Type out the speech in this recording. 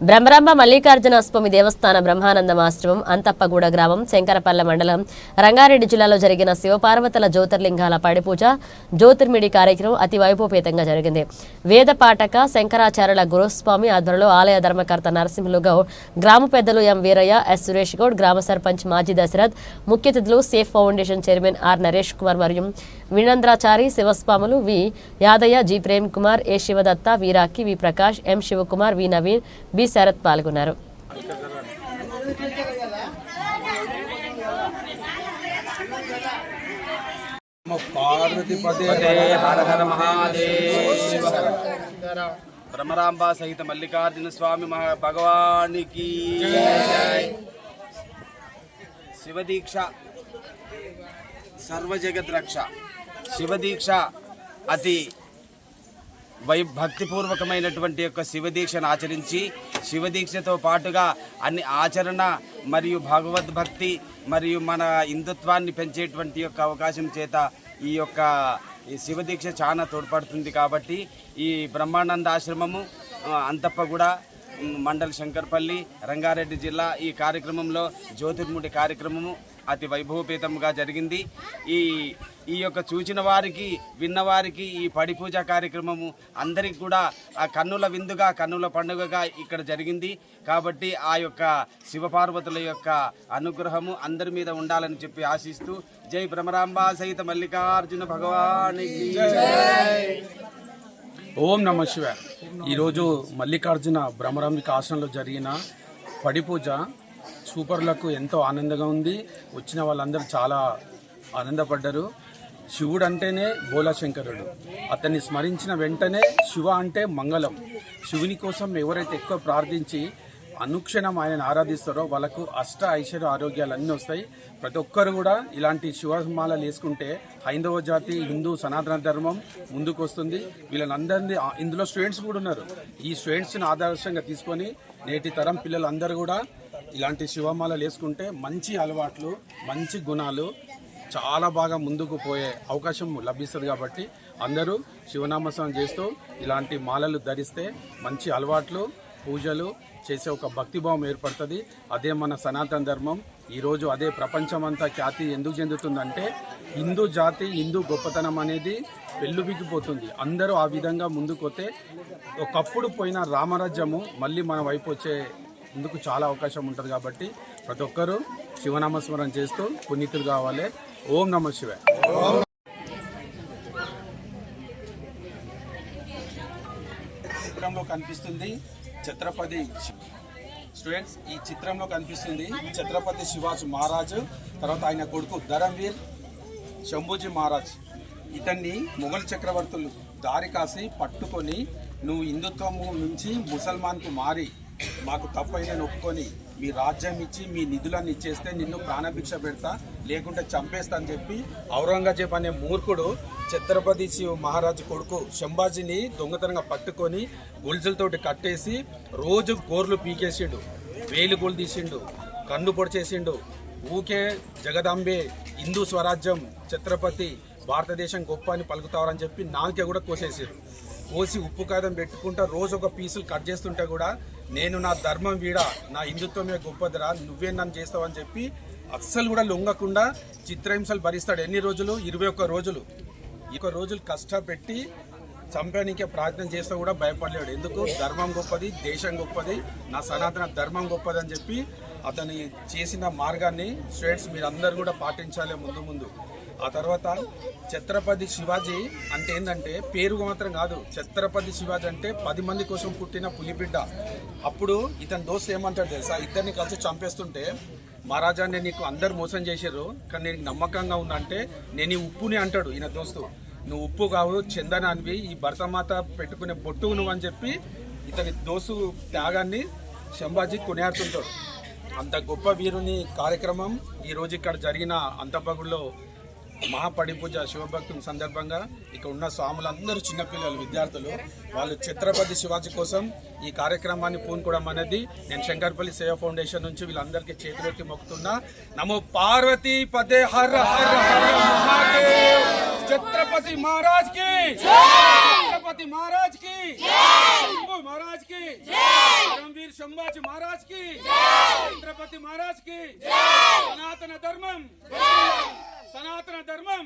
బ్రహ్మరాంబ మల్లికార్జున స్వామి దేవస్థాన బ్రహ్మానందం ఆశ్రమం అంతప్పగూడ గ్రామం శంకరపల్లె మండలం రంగారెడ్డి జిల్లాలో జరిగిన శివపార్వతుల జ్యోతిర్లింగాల పడిపూజ జ్యోతిర్మిడి కార్యక్రమం అతి వైభవపేతంగా జరిగింది. వేద పాఠక శంకరాచార్యుల గురుస్వామి ఆధ్వర్యంలో ఆలయ ధర్మకర్త నరసింహులు గౌడ్ గ్రామ పెద్దలు ఎం వీరయ్య ఎస్ సురేష్ గౌడ్ గ్రామ సర్పంచ్ మాజీ దశరథ్ ముఖ్య అతిథులు safe foundation chairman R Naresh Kumar మరియు Vinandrachari శివస్వాములు V Yadaiah G Prem Kumar A Shivadatta V Rakhi V Prakash M Shivakumar V Naveen B Sharath పాల్గొన్నారు. పార్వతి భ్రమరాంబ సహిత మల్లికార్జున స్వామి మహా భగవానికి శివదీక్ష సర్వజగద్రక్ష. శివదీక్ష అతి వై భక్తిపూర్వకమైనటువంటి యొక్క శివదీక్షను ఆచరించి శివదీక్షతో పాటుగా అన్ని ఆచరణ మరియు భగవద్భక్తి మరియు మన హిందుత్వాన్ని పెంచేటువంటి యొక్క అవకాశం చేత ఈ యొక్క ఈ శివదీక్ష చాలా తోడ్పడుతుంది కాబట్టి ఈ బ్రహ్మానంద ఆశ్రమము అంతప్పగూడ మండల్ శంకర్పల్లి రంగారెడ్డి జిల్లా ఈ కార్యక్రమంలో జ్యోతిర్ముడి కార్యక్రమము అతి వైభవపేతంగా జరిగింది. ఈ ఈ యొక్క చూచిన వారికి విన్నవారికి ఈ పడి పూజ కార్యక్రమము అందరికి కూడా ఆ కన్నుల విందుగా కన్నుల పండుగగా ఇక్కడ జరిగింది. కాబట్టి ఆ యొక్క శివపార్వతుల యొక్క అనుగ్రహము అందరి మీద ఉండాలని చెప్పి ఆశిస్తూ జై భ్రమరాంబా సహిత మల్లికార్జున భగవానికి ఓం నమ శివ ఈరోజు మల్లికార్జున భ్రమరాంబిక ఆశ్రమంలో జరిగిన పడి పూజ సూపర్లకు ఎంతో ఆనందంగా ఉంది. వచ్చిన వాళ్ళందరూ చాలా ఆనందపడ్డారు. శివుడు అంటేనే భోలాశంకరుడు అతన్ని స్మరించిన వెంటనే శివ అంటే మంగళం. శివుని కోసం ఎవరైతే ఎక్కువ ప్రార్థించి అనుక్షణం ఆయన ఆరాధిస్తారో వాళ్ళకు అష్ట ఐశ్వర్య ఆరోగ్యాలు అన్నీ వస్తాయి. ప్రతి ఒక్కరు కూడా ఇలాంటి శివమాలలు వేసుకుంటే హైందవ జాతి హిందూ సనాతన ధర్మం ముందుకు వస్తుంది. వీళ్ళందరినీ ఇందులో స్టూడెంట్స్ కూడా ఉన్నారు. ఈ స్టూడెంట్స్ని ఆదర్శంగా తీసుకొని నేటి తరం పిల్లలందరూ కూడా ఇలాంటి శివమాలలు వేసుకుంటే మంచి అలవాట్లు మంచి గుణాలు చాలా బాగా ముందుకు పోయే అవకాశం లభిస్తుంది కాబట్టి అందరూ శివనామస్మరణ చేస్తూ ఇలాంటి మాలలు ధరిస్తే మంచి అలవాట్లు పూజలు చేసే ఒక భక్తిభావం ఏర్పడుతుంది. అదే మన సనాతన ధర్మం. ఈరోజు అదే ప్రపంచమంతా ఖ్యాతి ఎందుకు చెందుతుందంటే హిందూ జాతి హిందూ గొప్పతనం అనేది వెల్లుబిగిపోతుంది. అందరూ ఆ విధంగా ముందుకు వస్తే ఒకప్పుడు పోయిన రామరాజ్యము మళ్ళీ మన వైపు వచ్చే ఇందుకు చాలా అవకాశం ఉంటుంది కాబట్టి ప్రతి ఒక్కరూ శివనామస్మరణ చేస్తూ పునీతులు కావాలి. ఓం నమ శివ చిత్రంలో కనిపిస్తుంది ఛత్రపతి స్టూడెంట్స్ ఈ చిత్రంలో కనిపిస్తుంది ఛత్రపతి శివాజీ మహారాజు తర్వాత ఆయన కొడుకు ధరంవీర్ శంభూజీ మహారాజ్. ఇతన్ని మొఘల్ చక్రవర్తులు దారి కాసి పట్టుకొని నువ్వు హిందుత్వము నుంచి ముసల్మాన్కు మారి మాకు తప్పైన ఒప్పుకొని మీ రాజ్యం ఇచ్చి మీ నిధులను ఇచ్చేస్తే నిన్ను ప్రాణభిక్ష పెడతా లేకుంటే చంపేస్తా అని చెప్పి ఔరంగజేబ్ అనే మూర్ఖుడు ఛత్రపతి శివ మహారాజు కొడుకు శంభాజీని దొంగతనంగా పట్టుకొని గొలుసులతోటి కట్టేసి రోజు గోర్లు పీకేసిండు వేలు గోలు తీసిండు కన్ను పొడిచేసిండు. ఊకే జగదాంబే హిందూ స్వరాజ్యం ఛత్రపతి భారతదేశం గొప్ప అని పలుకుతారని చెప్పి నాకే కూడా కోసేసారు కోసి ఉప్పు కాదం పెట్టుకుంటా రోజు ఒక పీసులు కట్ చేస్తుంటే కూడా నేను నా ధర్మం వీడ నా హిందుత్వమే గొప్పదిరా నువ్వే నన్ను చేస్తావని చెప్పి అస్సలు కూడా లొంగకుండా చిత్రహింసలు భరిస్తాడు. ఎన్ని రోజులు? ఇరవై ఒక్క రోజులు. ఒక రోజులు కష్టపెట్టి చంపడానికే ప్రయత్నం చేస్తే కూడా భయపడలేడు. ఎందుకు? ధర్మం గొప్పది దేశం గొప్పది నా సనాతన ధర్మం గొప్పది అని చెప్పి అతని చేసిన మార్గాన్ని స్టేట్స్ మీరందరూ కూడా పాటించాలి ముందు ముందు. ఆ తర్వాత ఛత్రపతి శివాజీ అంటే ఏంటంటే పేరు మాత్రం కాదు. ఛత్రపతి శివాజీ అంటే పది మంది కోసం పుట్టిన పులిబిడ్డ. అప్పుడు ఇతని దోస్త్ ఏమంటాడు తెలుసా? ఇద్దరిని కలిసి చంపేస్తుంటే మహారాజా నేను నీకు అందరు మోసం చేశారు కానీ నేను నమ్మకంగా ఉన్నా అంటే నేను ఈ ఉప్పుని అంటాడు ఈయన దోస్తు. నువ్వు ఉప్పు కావు చందనానివి ఈ భరతమాత పెట్టుకునే బొట్టు నువ్వు అని చెప్పి ఇతని దోసు త్యాగాన్ని శంభాజీ కొనియాడుతుంటాడు. అంత గొప్ప వీరుని కార్యక్రమం ఈ రోజు ఇక్కడ జరిగిన అంతపగుడిలో మహాపడి పూజ శివభక్తుని సందర్భంగా ఇక్కడ ఉన్న స్వాములందరూ చిన్నపిల్లలు విద్యార్థులు వాళ్ళు ఛత్రపతి శివాజీ కోసం ఈ కార్యక్రమాన్ని పూనుకోవడం అనేది నేను శంకర్పల్లి సేవ ఫౌండేషన్ నుంచి వీళ్ళందరికీ చేతులెత్తి మొక్కుతున్నా. నమో పార్వతీ పదే హర హర హర మహాదేవ్. ఛత్రపతి మహారాజ్కి ఛత్రపతి మహారాజ్కి మహారాజ్కి ధర్మవీర్ శంభాజీ మహారాజ్కి ఛత్రపతి మహారాజ్కి సనాతన ధర్మం సనాతన ధర్మం.